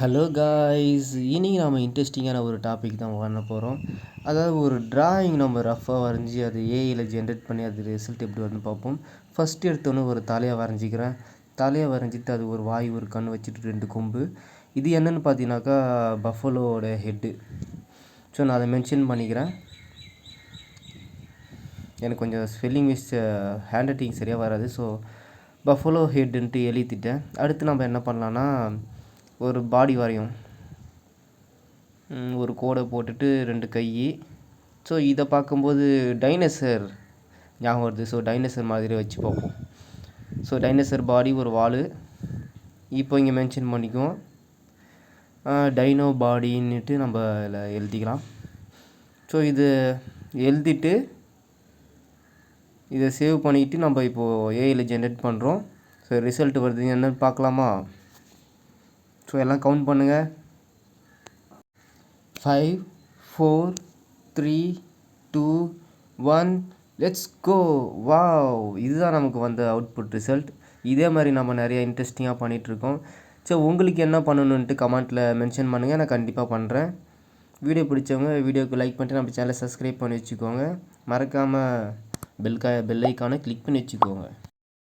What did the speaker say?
Hello guys இன்றைக்கி நம்ம இன்ட்ரெஸ்டிங்கான ஒரு டாபிக் தான் பண்ண போகிறோம் அதாவது ஒரு டிராயிங் நம்ம ரஃப்பாக வரைஞ்சி அது ஏஐயில் ஜென்ரேட் பண்ணி அது ரிசல்ட் எப்படி வருதுன்னு பார்ப்போம். ஃபஸ்ட்டு எடுத்தோன்னே ஒரு தலையை வரைஞ்சிக்கிறேன். தலையை வரைஞ்சிட்டு அது ஒரு வாய் ஒரு கண் வச்சுட்டு ரெண்டு கொம்பு. இது என்னென்னு பார்த்தீங்கன்னாக்கா பஃபலோட ஹெட்டு ஸோ நான் அதை மென்ஷன் பண்ணிக்கிறேன். எனக்கு கொஞ்சம் ஸ்பெல்லிங் மிஸ் ஹேண்ட் ரைட்டிங் சரியாக வராது. ஸோ பஃபலோ ஹெட்டுன்ட்டு எழுதிட்டேன். அடுத்து நம்ம என்ன பண்ணலான்னா ஒரு பாடி வரையும். ஒரு கோடை போட்டுட்டு ரெண்டு கை. ஸோ இதை பார்க்கும்போது டைனோசர் ஞாபகம் வருது. ஸோ டைனோசர் மாதிரி வச்சு பார்ப்போம். ஸோ டைனோசர் பாடி ஒரு வால். இப்போ இங்கே மென்ஷன் பண்ணிக்குவோம். டைனோ பாடின்னுட்டு நம்ம இதில் எழுதிக்கலாம். ஸோ இது எழுதிட்டு இதை சேவ் பண்ணிக்கிட்டு நம்ம இப்போது ஏஐயில் ஜென்ரேட் பண்ணுறோம் ஸோ ரிசல்ட் வருது. என்னன்னு பார்க்கலாமா? ஸோ எல்லாம் கவுண்ட் பண்ணுங்கள் five four three two one let's go wow இதுதான் நமக்கு வந்த அவுட்புட் ரிசல்ட் இதே மாதிரி நம்ம நிறைய இன்ட்ரெஸ்டிங்காக பண்ணிகிட்ருக்கோம் ஸோ உங்களுக்கு என்ன பண்ணணுன்ட்டு கமெண்ட்டில் மென்ஷன் பண்ணுங்கள் நான் கண்டிப்பாக பண்ணுறேன் வீடியோ பிடிச்சவங்க வீடியோக்கு லைக் பண்ணிட்டு நம்ம சேனலை சப்ஸ்கிரைப் பண்ணி வச்சுக்கோங்க. மறக்காமல் பெல் கா பெல் ஐக்கானை கிளிக் பண்ணி வச்சுக்கோங்க.